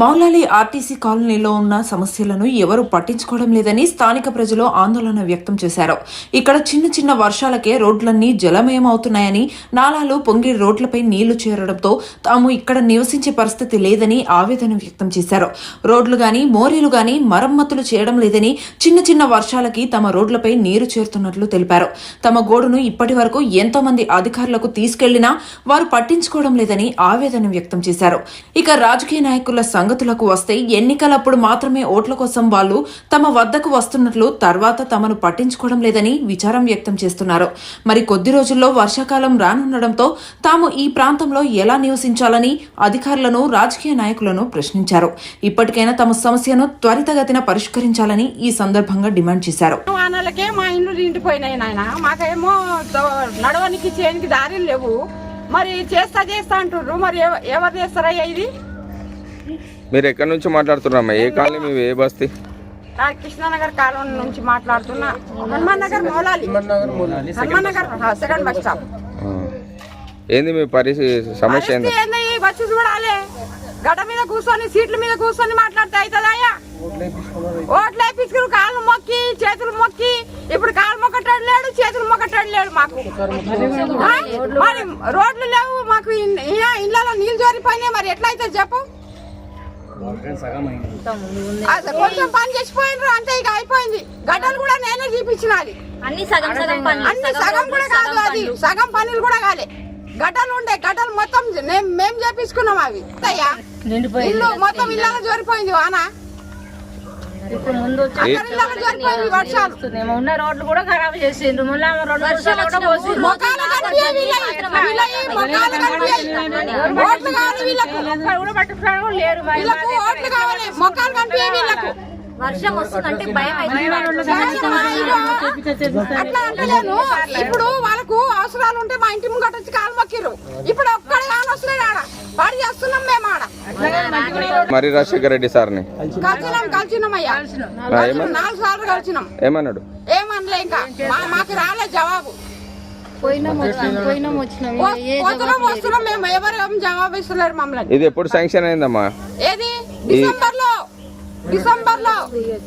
Moula Ali RTC కాలనీలో ఉన్న సమస్యలను ఎవరూ పట్టించుకోవడం లేదని స్థానిక ప్రజలు ఆందోళన వ్యక్తం చేశారు. ఇక్కడ చిన్న చిన్న వర్షాలకే రోడ్లన్నీ జలమయం అవుతున్నాయని నాలాలు పొంగి రోడ్లపై నీళ్ళు చేరడంతో తాము ఇక్కడ నివసించే పరిస్థితి లేదని ఆవేదన వ్యక్తం చేశారు. రోడ్లు గాని మోరీలు గాని మరమ్మతులు చేయడం లేదని చిన్న చిన్న వర్షాలకి తమ రోడ్లపై నీరు చేరుతున్నట్లు తెలిపారు. తమ గోడును ఇప్పటి వరకు ఎంతో మంది అధికారులకు తీసుకెళ్ళినా వారు పట్టించుకోవడం లేదని ఆవేదన వ్యక్తం చేశారు. ఇక రాజకీయ నాయకుల సంగతులకు వస్తే ఎన్నికలప్పుడు మాత్రమే ఓట్ల కోసం వాళ్ళు తమ వద్దకు వస్తున్నట్లు తర్వాత తమను పట్టించుకోవడం లేదని విచారం వ్యక్తం చేస్తున్నారు. మరి కొద్ది రోజుల్లో వర్షాకాలం రానుండడంతో తాము ఈ ప్రాంతంలో ఎలా నివసించాలని అధికారులను రాజకీయ నాయకులను ప్రశ్నించారు. ఇప్పటికైనా తమ సమస్యను త్వరితగతిన పరిష్కరించాలని ఈ సందర్భంగా డిమాండ్ చేశారు. మా ఇండ్లు నిండిపోయినాయి నాయన. మాకేమో నడవనికి చేయడానికి దారిలు లేవు. మరి చేస్తా చేస్తా అంటుండ్రు. మరి ఎవరు చేస్తారా ఇది? మీరు ఎక్కడి నుంచి మాట్లాడుతున్నారమ్మా? ఏ కాలనీ మీ ఏ బస్తీ? కృష్ణానగర్ కాలనీ నుంచి మాట్లాడుతున్నా. హనుమాన్ నగర్ మౌలాలి. హనుమాన్ నగర్ ఆ, సెకండ్ బస్ స్టాప్. ఏంది మీ పరిస్థితి సమస్య ఏంది? ఏంది? వచ్చి చూడాలి. గడ్డ మీద కూర్చొని సీట్ల మీద కూర్చొని మాట్లాడితే ఓట్లు వేపించుకుని కాళ్ళు మొక్కి చేతులు మొక్కి. ఇప్పుడు కాళ్ళు మొక్కటాడు లేడు చేతులు మొక్కటాడు లేడు మాకు? మరి రోడ్లు లేవు మాకు. ఇళ్ళలో నీళ్ళు జోరిపోయినాయి మరి ఎట్లయితే చెప్పు? అసలు కొంచెం పని చేసిపోయినారు అంతే ఇక అయిపోయింది. గడ్డలు కూడా నేనే చూపించినది అన్ని సగం సగం అన్ని సగం కూడా కాదు అది. సగం పనులు కూడా కాలే. గడ్డలు ఉండే గడ్డలు మొత్తం మేం మేము చేపించుకున్నాం అవి. అయ్యా ఇల్లు మొత్తం ఇళ్ళలో జోరిపోయింది వాన. ఇప్పుడు ముందు వర్షాలు. ఉన్న రోడ్లు కూడా ఖరాబ్ చేసిండ్రు. మళ్ళీ ఆమె రెండు వర్షాలు కూడా పోసిండ్రు. మొఖాలు కనిపించేవి వీళ్ళవి. వీళ్ళవి మొఖాలు కనిపించేవి. ఓట్లు కావాలి వీళ్ళకు. ఒక్కరు కూడా పట్టుకురారు కూడా లేరు? మరి. వీళ్ళకు ఓట్లు కావాలి. మొఖాలు కనిపించేవి వీళ్ళకు. వర్షం వస్తుందంటే భయం అట్లా అంటలేను. ఇప్పుడు వాళ్ళకు అవసరాలు ఉంటే మా ఇంటి ముంగట వచ్చి కాలు మొక్కిర్రు. ఇప్పుడు ఒక్కడే కాని వస్తున్నాడు ఆడ. వాడు చేస్తున్నాం మరి రాజశేఖర రెడ్డి సార్ని? కలిసినాం నాలుగు సార్లు కలిసినాం. ఏమన్నాడు? ఏమనలే ఇంకా. మా- మాకు రాలే జవాబు. వస్తున్నాం మేము ఎవరు జవాబు ఇస్తలేరు మమ్మల్ని. ఇది ఎప్పుడు శాంక్షన్ అయిందమ్మా? ఏది? డిసెంబర్లో డిసెంబర్ లో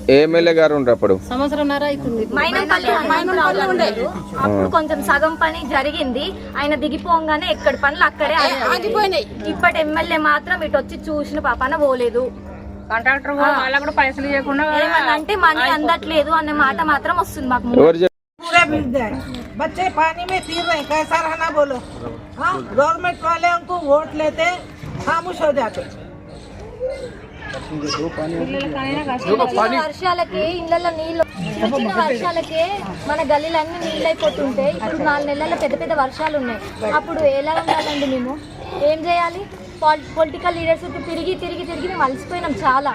ఏ ఎమ్మెల్యే గారు ఉండరు అప్పుడు సంవత్సరంన్నర అవుతుంది మైనంపల్లి ఉండే అప్పుడు కొంచెం సగం పని జరిగింది ఆయన దిగిపోగానే ఎక్కడి పనులు అక్కడే ఆగిపోయాయి. ఆగిపోయినాయి ఇప్పటి ఎమ్మెల్యే మాత్రం ఇటు వచ్చి చూసిన పాపాన పోలేదు కాంట్రాక్టర్ కూడా వాళ్ళ కూడా పైసలు ఇవ్వకుండా ఏమన్నా అంటే మనీ అందట్లేదు అనే మాట మాత్రం వస్తుంది మాకు ఎవరు చెప్ప- पूरे भीग गए बच्चे पानी में तीर रहे कैसा रहना बोलो हाँ गवर्नमेंट वाले हमको वोट लेते खामोश हो जाते చిన్న వర్షాలకి ఇళ్ళల్లో నీళ్ళు చిన్న వర్షాలకే మన గల్లీలన్నీ నీళ్ళు అయిపోతుంటే ఇప్పుడు నాలుగు నెలల పెద్ద పెద్ద వర్షాలు ఉన్నాయి అప్పుడు ఎలా ఉండాలండి మేము? ఏం చేయాలి? పొలిటికల్ లీడర్స్ తిరిగి తిరిగి తిరిగి మేము అలసిపోయినాం చాలా.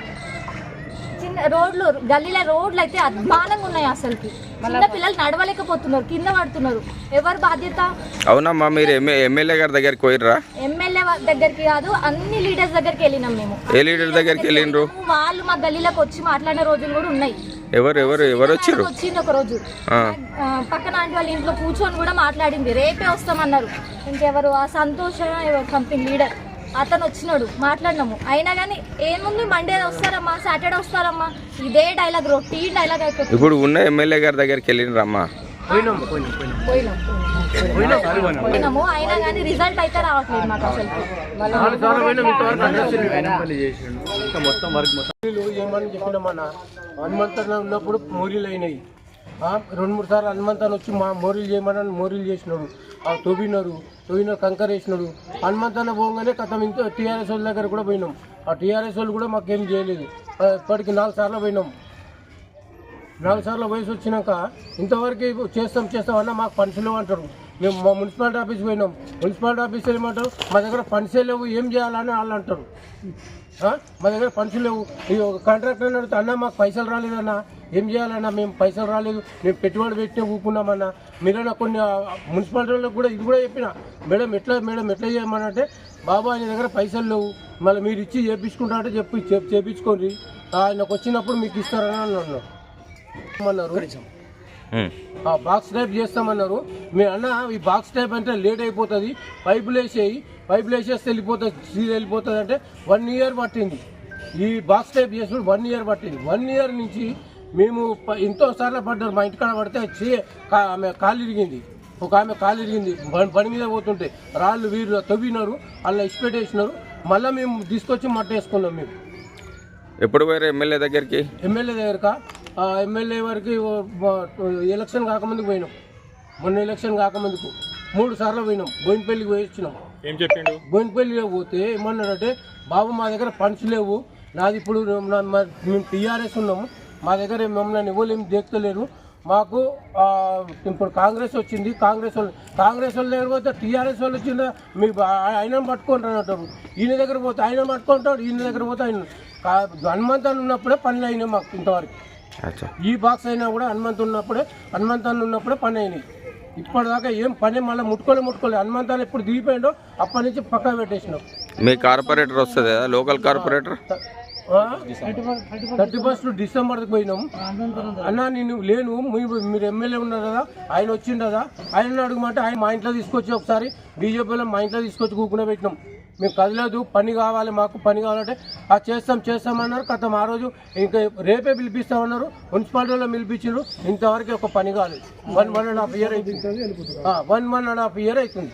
చిన్న రోడ్లు గల్లీల రోడ్లు అయితే అద్మానంగా ఉన్నాయి అసలుకి. చిన్న పిల్లలు నడవలేకపోతున్నారు కింద పడుతున్నారు. ఎవరు బాధ్యత? అవునమ్మా మీరు ఎమ్మె ఎమ్మెల్యే గారి దగ్గరికి పోయిర్రా? ఎమ్మెల్యే దగ్గరికి కాదు అన్ని లీడర్స్ దగ్గరికి వెళ్ళినాం మేము. ఏ లీడర్ దగ్గరికి వెళ్ళిండ్రు? వాళ్ళు మా గల్లీలోకి వచ్చి మాట్లాడిన రోజులు కూడా ఉన్నాయి. ఎవరు ఎవరు ఎవరు వచ్చారు వచ్చింది ఒక రోజు. పక్కన ఆంటీ వాళ్ళ ఇంట్లో కూర్చొని కూడా మాట్లాడింది. రేపే వస్తామన్నారు. ఇంకెవరు? ఆ సంతోష్ సంథింగ్ లీడర్ అతను వచ్చినాడు మాట్లాడినాము. అయినా కానీ ఏముంది? మండే వస్తారమ్మా సాటర్డే వస్తారమ్మా. ఇదే డైలాగ్ రొటీన్ డైలాగ్ అయిపోతుంది. ఇప్పుడు ఉన్న ఎమ్మెల్యే గారి దగ్గరికి వెళ్ళిండ్రమ్మా పోయినాము అయినా కానీ రిజల్ట్ అయితే రావట్లేదు మాకు అసలు. మోరీలు ఏమని చెప్పినామన్నా హనుమంతన ఉన్నప్పుడు మోరీలు అయినాయి. ఆ, రెండు మూడు సార్లు హనుమంతన్ వచ్చి మా మోరీలు చేయమని మోరీలు చేసినాడు. ఆ తొవ్వినారు తొవ్విన కంకర వేసినాడు. హనుమంతన పోగానే కథం ఇంత టీఆర్ఎస్ వాళ్ళ దగ్గర కూడా పోయినాం. ఆ టీఆర్ఎస్ వాళ్ళు కూడా మాకేం చేయలేదు. ఆ, ఇప్పటికి నాలుగు సార్లు పోయినాం. నాలుగు సార్లు వయసు వచ్చినాక ఇంతవరకు చేస్తాం చేస్తాం అన్న మాకు పనిషలు అంటారు. మేము మా మున్సిపాలిటీ ఆఫీస్ పోయినాం. మున్సిపాలిటీ ఆఫీస్ ఏమంటారు? మా దగ్గర పనిసే లేవు ఏం చేయాలని వాళ్ళు అంటారు. మా దగ్గర పనిషలు లేవు. ఈ ఒక కాంట్రాక్టర్ అడిగితే అన్న మాకు పైసలు రాలేదన్నా ఏం చేయాలన్నా మేము పైసలు రాలేదు మేము పెట్టుబడి పెట్టి ఊపుకున్నామన్నా. మీరైనా కొన్ని ఆ, మున్సిపాలిటీ కూడా ఇది కూడా చెప్పిన మేడం ఎట్లా మేడం ఎట్లా చేయమనంటే బాబా ఆయన దగ్గర పైసలు లేవు మళ్ళీ మీరు ఇచ్చి చేపించుకుంటా అంటే చెప్పి చేపించుకోండి. ఆయనకు వచ్చినప్పుడు మీకు ఇస్తారని అన్నాను బాక్స్ టైప్ చేస్తామన్నారు. మీ అన్న ఈ బాక్స్ టైప్ అంటే లేట్ అయిపోతుంది. పైపులు వేసేయి పైపులు వేసేస్తే వెళ్ళిపోతుంది. సీల్ వెళ్ళిపోతుంది అంటే వన్ ఇయర్ పట్టింది. ఈ బాక్స్ టైప్ చేసి వన్ ఇయర్ పట్టింది. వన్ ఇయర్ నుంచి మేము ఎంతో సార్లు పడ్డారు. మా ఇంటికాడ పడితే చే ఆమె కాలు ఇరిగింది. ఒక ఆమె కాలు ఇరిగింది. బండి మీద పోతుంటే రాళ్ళు వీరు తవ్వినారు. అలా ఇసిపెట్టేసినారు మళ్ళీ మేము తీసుకొచ్చి మట్ట వేసుకున్నాం మేము. ఎప్పుడు పోయారు ఎమ్మెల్యే దగ్గరికి? ఎమ్మెల్యే దగ్గరక? ఎమ్మెల్యే వరకు ఎలక్షన్ కాకముందుకు పోయినాం. మొన్న ఎలక్షన్ కాకముందుకు మూడు సార్లు పోయినాం. బోయినపల్లికి పోయి వచ్చినాం. ఏం చెప్పిండు? బోయినపల్లి పోతే ఏమన్నాడంటే బాబు మా దగ్గర ఫండ్స్ లేవు. నాది ఇప్పుడు మేము టీఆర్ఎస్ ఉన్నాము. మా దగ్గర మమ్మల్ని ఎవరు ఏం దేక్తలేరు. మాకు ఇప్పుడు కాంగ్రెస్ వచ్చింది. కాంగ్రెస్ వాళ్ళు కాంగ్రెస్ వాళ్ళు దగ్గర పోతే టీఆర్ఎస్ వాళ్ళు వచ్చిందా? మీ ఆయన పట్టుకుంటారు ఈయన దగ్గర పోతే ఆయన పట్టుకుంటాడు ఈయన దగ్గర పోతే ఆయన హనుమంతాన్ని ఉన్నప్పుడే పనులు అయినాయి మాకు ఇంతవరకు. ఈ బాక్స్ అయినా కూడా హనుమంతు ఉన్నప్పుడే హనుమంతాన్ని ఉన్నప్పుడే పని అయినాయి. ఇప్పటిదాకా ఏం పని మళ్ళీ ముట్టుకోలే ముట్టుకోలే. హనుమంతాన్ని ఎప్పుడు దిగిపోయిండో అప్పటి నుంచి పక్కా పెట్టేసినాం. మీ కార్పొరేటర్ వస్తుంది కదా లోకల్ కార్పొరేటర్? థర్టీ ఫస్ట్ డిసెంబర్కి పోయినాం. అన్నా నేను లేను. మీరు ఎమ్మెల్యే ఉన్నారు కదా ఆయన వచ్చిండు కదా ఆయన అడగమంటే ఆయన మా ఇంట్లో తీసుకొచ్చి ఒకసారి బీజేపీలో మా ఇంట్లో తీసుకొచ్చి కూకునే పెట్టినాం. మేము కదలేదు పని కావాలి మాకు పని కావాలంటే ఆ చేస్తాం చేస్తామన్నారు కథం ఆ రోజు ఇంకా రేపే పిలిపిస్తామన్నారు మున్సిపాలిటీలో పిలిపించారు. ఇంతవరకు ఒక పని కాలేదు. One one and half year అవుతుంది one one and half year అవుతుంది